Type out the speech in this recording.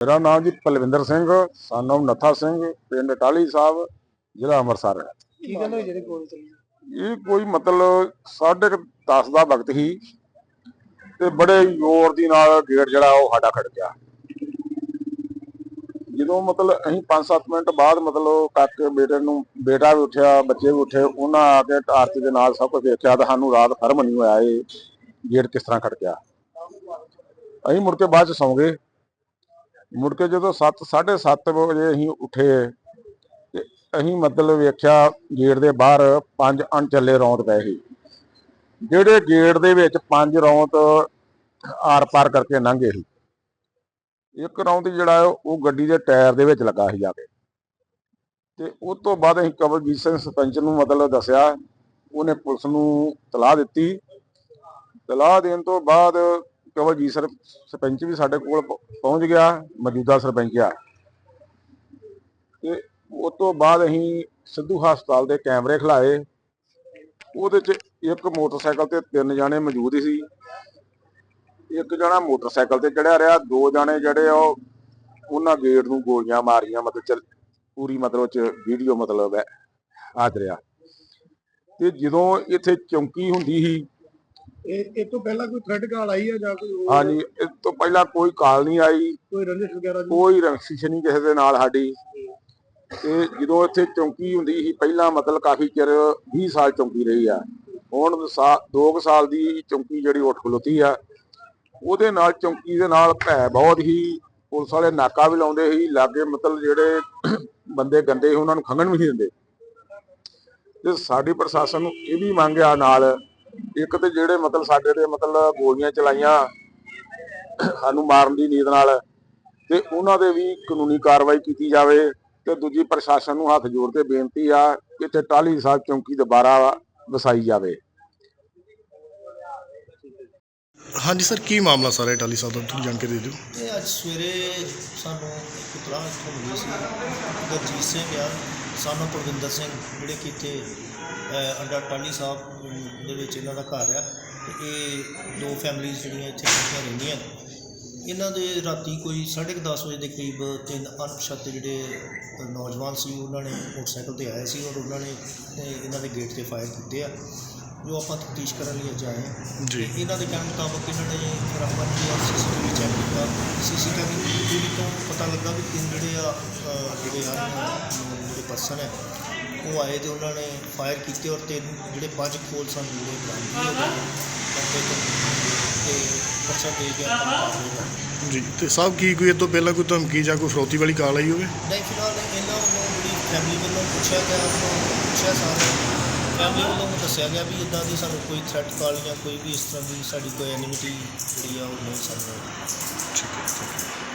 ਮੇਰਾ ਨਾਮ ਜੀ ਪਲਵਿੰਦਰ ਸਿੰਘ ਸਾਨਮ ਨੱਥਾ ਸਿੰਘ ਪਿੰਡ ਟਾਲੀ ਸਾਹਿਬ ਜ਼ਿਲ੍ਹਾ ਅੰਮ੍ਰਿਤਸਰ। ਹੈ ਕੀ ਗੱਲ ਹੋਈ ਜਿਹੜੇ ਕੋਲ ਚੱਲੀ? ਇਹ ਕੋਈ ਮਤਲਬ ਸਾਢੇ ਕੁ ਦਸ ਦਾ ਵਕਤ ਸੀ ਤੇ ਬੜੇ ਜ਼ੋਰ ਦੀ ਨਾਲ ਗੇਟ ਜਿਹੜਾ ਉਹ ਸਾਡਾ ਖੜ ਗਿਆ। ਜਦੋਂ ਮਤਲਬ ਅਸੀਂ 5-7 ਮਿੰਟ ਬਾਅਦ ਮਤਲਬ ਕਾਕੇ ਬੇਟੇ ਨੂੰ ਬੇਟਾ ਵੀ ਉੱਠਿਆ ਬੱਚੇ ਵੀ ਉੱਠੇ ਉਹਨਾਂ ਆ ਕੇ ਆਰਤੀ ਦੇ ਨਾਲ ਸਭ ਕੁਝ ਦੇਖਿਆ ਤਾਂ ਸਾਨੂੰ ਰਾਤ ਫਰਮ ਨਹੀਂ ਹੋਇਆ ਇਹ ਗੇਟ ਕਿਸ ਤਰ੍ਹਾਂ ਖੜ ਗਿਆ। ਅਸੀਂ ਮੁੜ ਕੇ ਬਾਅਦ ਚ ਸੌਂ ਗਏ। ਮੁੜ ਕੇ ਜਦੋਂ 7 7:30 ਵਜੇ ਅਸੀਂ ਉੱਠੇ, ਤੇ ਅਸੀਂ ਮਤਲਬ ਵੇਖਿਆ ਗੇਟ ਦੇ ਬਾਹਰ ਪੰਜ ਅਣਚੱਲੇ ਰੌਂਦ ਪਏ ਸੀ। ਜਿਹੜੇ ਗੇਟ ਦੇ ਵਿੱਚ ਪੰਜ ਰੌਂਦ ਆਰ ਪਾਰ ਕਰਕੇ ਲੰਘੇ ਸੀ। ਇੱਕ ਰੌਂਦ ਜਿਹੜਾ ਉਹ ਗੱਡੀ ਦੇ ਟਾਇਰ ਦੇ ਵਿੱਚ ਲੱਗਾ ਸੀ ਜਾ ਕੇ। ਤੇ ਉਸ ਤੋਂ ਬਾਅਦ ਅਸੀਂ ਕਵਲਜੀਤ ਸਿੰਘ ਸਰਪੰਚ ਨੂੰ ਮਤਲਬ ਦੱਸਿਆ, ਉਹਨੇ ਪੁਲਿਸ ਨੂੰ ਤਲਾਹ ਦਿੱਤੀ। ਤਲਾਹ ਦੇਣ ਤੋਂ ਬਾਅਦ ਕਵਲਜੀਤ ਸਰ, ਸਰਪੰਚ ਵੀ ਸਾਡੇ ਕੋਲ ਪਹੁੰਚ ਗਿਆ, ਮੌਜੂਦਾ ਸਰਪੰਚ ਆ। ਤੇ ਉਸ ਤੋਂ ਬਾਅਦ ਅਸੀਂ ਸਿੱਧੂ ਹਸਪਤਾਲ ਦੇ ਕੈਮਰੇ ਖਿਲਾਏ। ਉਹਦੇ 'ਚ ਇੱਕ ਮੋਟਰਸਾਈਕਲ ਤੇ ਤਿੰਨ ਜਾਣੇ ਮੌਜੂਦ ਸੀ। ਇੱਕ ਜਣਾ ਮੋਟਰਸਾਈਕਲ ਤੇ ਚੜਿਆ ਰਿਹਾ, ਦੋ ਜਾਣੇ ਜਿਹੜੇ ਆ ਉਹ ਉਹਨਾਂ ਗੇਟ ਨੂੰ ਗੋਲੀਆਂ ਮਾਰੀਆਂ, ਮਤਲਬ ਚਲ, ਪੂਰੀ ਮਤਲਬ ਚ ਵੀਡੀਓ ਮਤਲਬ ਹੈ ਆਜ ਰਿਹਾ ਤੇ ਜਦੋਂ ਇੱਥੇ ਚੌਂਕੀ ਹੁੰਦੀ ਸੀ ਇਹ ਇਹ ਤੋਂ ਪਹਿਲਾਂ ਕੋਈ ਥ੍ਰੈਡ ਕਾਲ ਆਈ ਹੈ ਜਾਂ ਕੋਈ ਹੋਰ? ਹਾਂਜੀ ਇਸ ਤੋਂ ਪਹਿਲਾਂ ਕੋਈ ਕਾਲ ਨਹੀਂ ਆਈ। ਕੋਈ ਰੰਜਿਸ਼ ਵਗੈਰਾ ਦੀ ਕੋਈ ਰੰਸ਼ਿਸ਼ ਨਹੀਂ ਕਿਸੇ ਦੇ ਨਾਲ ਸਾਡੀ। ਤੇ ਜਦੋਂ ਇੱਥੇ ਚੌਂਕੀ ਹੁੰਦੀ ਸੀ ਪਹਿਲਾਂ ਮਤਲਬ ਕਾਫੀ ਚਿਰ 20 ਸਾਲ ਚੌਂਕੀ ਰਹੀ ਆ। ਹੁਣ 2 ਸਾਲ ਦੀ ਚੌਂਕੀ ਜਿਹੜੀ ਉੱਠ ਖਲੋਤੀ ਆ। ਉਹਦੇ ਨਾਲ ਚੌਂਕੀ ਦੇ ਨਾਲ ਭੈ ਬਹੁਤ ਹੀ ਪੁਲਿਸ ਵਾਲੇ ਨਾਕਾ ਵੀ ਲਾਉਂਦੇ ਸੀ। ਲਾਗੇ ਮਤਲਬ ਜਿਹੜੇ ਬੰਦੇ ਗੰਦੇ ਸੀ ਉਹਨਾਂ ਨੂੰ ਖੰਗਣ ਵੀ ਨਹੀਂ ਦਿੰਦੇ। ਤੇ ਸਾਡੀ ਪ੍ਰਸ਼ਾਸਨ ਨੂੰ ਇਹ ਵੀ ਮੰਗਿਆ ਨਾਲ ਇੱਕ ਤੇ ਜਿਹੜੇ ਮਤਲਬ ਸਾਡੇ ਤੇ ਮਤਲਬ ਗੋਲੀਆਂ ਚਲਾਈਆਂ ਸਾਨੂੰ ਮਾਰਨ ਦੀ ਨੀਤ ਨਾਲ ਤੇ ਉਹਨਾਂ ਦੇ ਵੀ ਕਾਨੂੰਨੀ ਕਾਰਵਾਈ ਕੀਤੀ ਜਾਵੇ ਤੇ ਦੂਜੀ ਪ੍ਰਸ਼ਾਸਨ ਨੂੰ ਹੱਥ ਜੋੜ ਕੇ ਬੇਨਤੀ ਆ ਕਿ ਇੱਥੇ ਟਾਲੀ ਸਾਹਿਬ ਚੌਂਕੀ ਦੁਬਾਰਾ ਵਸਾਈ ਜਾਵੇ। ਹਾਂਜੀ ਸਰ ਕੀ ਮਾਮਲਾ ਸਾਰਾ ਟਾਲੀ ਸਾਹਿਬ ਦਾ? ਤੁਸੀਂ ਜਾਣਕਾਰੀ ਦੇ ਦਿਓ। ਇਹ ਅੱਜ ਸਵੇਰੇ ਸਾਨੂੰ ਇੱਕ ਇਤਲਾਹ ਇੱਥੋਂ ਮਿਲੀ ਸੀ। ਗੁਰਜੀਤ ਸਿੰਘ ਆ। ਸਾਨੂੰ ਪ੍ਰਵਿੰਦਰ ਸਿੰਘ ਜਿਹੜੇ ਕਿ ਇੱਥੇ ਅੱਡਾ ਟਾਲੀ ਸਾਹਿਬ ਦੇ ਵਿੱਚ ਇਹਨਾਂ ਦਾ ਘਰ ਆ। ਤੇ ਇਹ ਦੋ ਫੈਮਿਲੀਜ਼ ਜਿਹੜੀਆਂ ਇੱਥੇ ਇਕੱਠੀਆਂ ਰਹਿੰਦੀਆਂ। ਇਹਨਾਂ ਦੇ ਰਾਤੀ ਕੋਈ 10:30 ਵਜੇ ਦੇ ਕਰੀਬ ਤਿੰਨ ਅਣਪਛਾਤੇ ਜਿਹੜੇ ਨੌਜਵਾਨ ਸੀ ਉਹਨਾਂ ਨੇ ਮੋਟਰਸਾਈਕਲ ਤੇ ਆਏ ਸੀ ਔਰ ਉਹਨਾਂ ਨੇ ਇਹਨਾਂ ਦੇ ਗੇਟ ਤੇ ਫਾਇਰ ਕੀਤੇ ਆ। ਜੋ ਆਪਾਂ ਤਫਤੀਸ਼ ਕਰਨ ਲਈ ਅੱਜ ਆਏ ਹਾਂ। ਜੀ। ਇਹਨਾਂ ਦੇ ਕਹਿਣ ਮੁਤਾਬਕ ਇਹਨਾਂ ਨੇ ਫਿਰ ਆਪਾਂ ਸੀਸੀਟੀਵੀ ਚੈੱਕ ਕੀਤਾ। ਸੀਸੀਟੀਵੀ ਤੋਂ ਪਤਾ ਲੱਗਾ ਵੀ ਤਿੰਨ ਜਿਹੜੇ ਆ ਅ, ਜਿਹੜੇ ਆ ਜਿਹੜੇ ਪਰਸਨ ਹੈ ਉਹ ਆਏ ਤੇ ਉਹਨਾਂ ਨੇ ਫਾਇਰ ਕੀਤੇ ਔਰ ਤਿੰਨ ਜਿਹੜੇ ਪੰਜ ਖੋਲ ਸਨ ਜਿਹੜੇ ਬਰਾਮਦ ਹੋ ਗਏ। ਤੋਂ ਤੇ ਪਰਚਾ ਦੇ ਕਰ ਜੀ ਤੇ ਸਾਹਿਬ ਕੀ ਕੋਈ ਇਹ ਤੋਂ ਪਹਿਲਾਂ ਕੋਈ ਧਮਕੀ ਜਾਂ ਕੋਈ ਫਰੋਤੀ ਵਾਲੀ ਕਾਲ ਆਈ ਹੋਵੇ? ਨਹੀਂ ਫਿਲਹਾਲ ਇਹਨਾਂ ਵੱਲੋਂ ਜਿਹੜੀ ਫੈਮਿਲੀ ਵੱਲੋਂ ਪੁੱਛਿਆ ਗਿਆ ਉਹਨਾਂ ਨੂੰ ਪੁੱਛਿਆ ਸਾਰੇ ਫੈਮਿਲੀ ਵੱਲੋਂ ਦੱਸਿਆ ਗਿਆ ਵੀ ਇਦਾਂ ਦੀ ਸਾਨੂੰ ਕੋਈ ਥ੍ਰੈਟ ਕਾਲ ਜਾਂ ਕੋਈ ਵੀ ਇਸ ਤਰ੍ਹਾਂ ਦੀ ਸਾਡੀ ਕੋਈ ਐਨਿਮਿਟੀ ਜਿਹੜੀ ਆ ਉਹ ਨਹੀਂ ਸਾਨੂੰ ਠੀਕ ਹੈ ਠੀਕ ਹੈ।